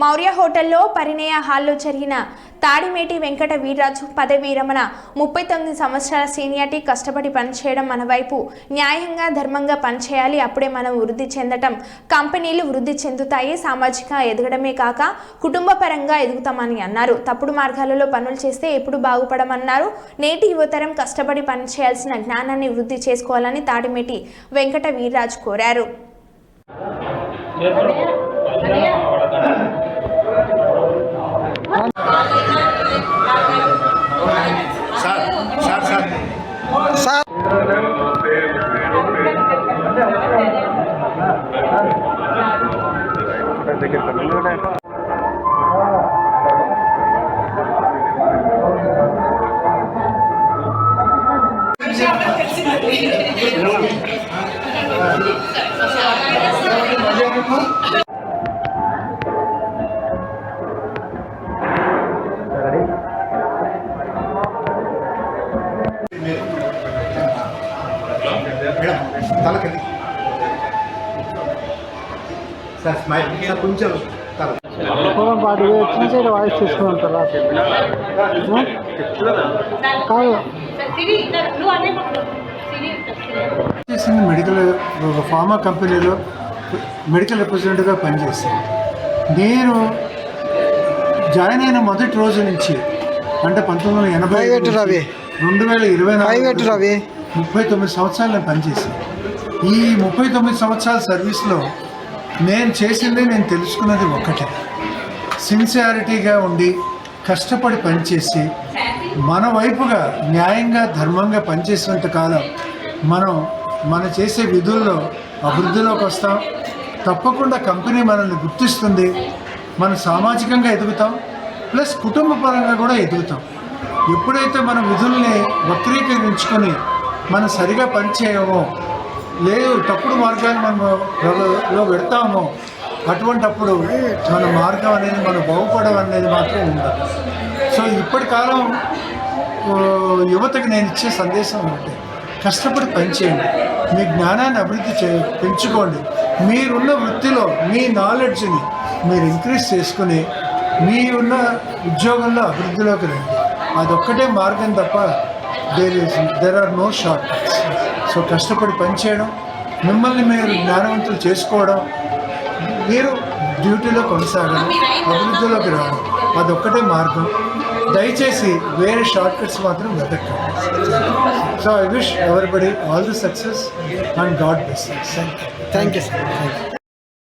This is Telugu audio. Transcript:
మౌర్య హోటల్లో పరిణయ హాల్లో జరిగిన తాడిమేటి వెంకట వీర్రాజు పదవీరమణ విరమణ ముప్పై తొమ్మిది సంవత్సరాల సీనియారిటీ కష్టపడి పనిచేయడం మన వైపు న్యాయంగా ధర్మంగా పనిచేయాలి. అప్పుడే మనం వృద్ధి చెందటం కంపెనీలు వృద్ధి చెందుతాయి. సామాజిక ఎదగడమే కాక కుటుంబ పరంగా ఎదుగుతామని అన్నారు. తప్పుడు మార్గాలలో పనులు చేస్తే ఎప్పుడు బాగుపడమన్నారు. నేటి యువతరం కష్టపడి పనిచేయాల్సిన జ్ఞానాన్ని వృద్ధి చేసుకోవాలని తాడిమేటి వెంకట వీర్రాజు కోరారు. సార్ సార్ మేడం తలకండి సార్ స్మైల్ సార్ కొంచెం తల. ఫోన్ పాటు చూసేది వాయిస్ తీసుకున్నాం తర్వాత కాదు. చేసింది మెడికల్ ఒక ఫార్మా కంపెనీలో మెడికల్ రిప్రజెంటేటివ్గా పనిచేస్తాను నేను జాయిన్ అయిన మొదటి రోజు నుంచి అంటే పంతొమ్మిది వందల ఎనభై రెండు వేల ఇరవై నాలుగు. ముప్పై తొమ్మిది సంవత్సరాలు నేను పనిచేశాను. ఈ ముప్పై తొమ్మిది సంవత్సరాల సర్వీస్లో నేను చేసింది నేను తెలుసుకున్నది ఒక్కటే. సిన్సియారిటీగా ఉండి కష్టపడి పనిచేసి మన వైపుగా న్యాయంగా ధర్మంగా పనిచేసినంత కాలం మనం మన చేసే విధుల్లో అభివృద్ధిలోకి వస్తాం. తప్పకుండా కంపెనీ మనల్ని గుర్తిస్తుంది. మనం సామాజికంగా ఎదుగుతాం. ప్లస్ కుటుంబ పరంగా కూడా ఎదుగుతాం. ఎప్పుడైతే మన విధుల్ని వక్రీకరించుకొని మనం సరిగా పనిచేయము. లేదు తప్పుడు మార్గాన్ని మనం లో- అటువంటప్పుడు మన మార్గం అనేది మనం బాగుపడడం అనేది మాత్రం ఉండదు. సో ఇప్పటి కాలం యువతకు నేను ఇచ్చే సందేశం అంటే కష్టపడి పనిచేయండి. మీ జ్ఞానాన్ని అభివృద్ధి చే పెంచుకోండి. మీరున్న వృత్తిలో మీ నాలెడ్జ్ని మీరు ఇంక్రీజ్ చేసుకుని మీ ఉన్న ఉద్యోగంలో అభివృద్ధిలోకి రండి. అదొక్కటే మార్గం తప్ప there is there are no shortcuts so కష్టపడి పనిచేయడం మిమ్మల్ని మీరు జ్ఞానవంతులు చేసుకోవడం మీరు డ్యూటీలో కొనసాగడం అభివృద్ధిలోకి రావడం అదొక్కటే మార్గం. దయచేసి వేరే షార్ట్ కట్స్ మాత్రం వెతకండి. So I wish everybody all the success and God best thank you sir thank you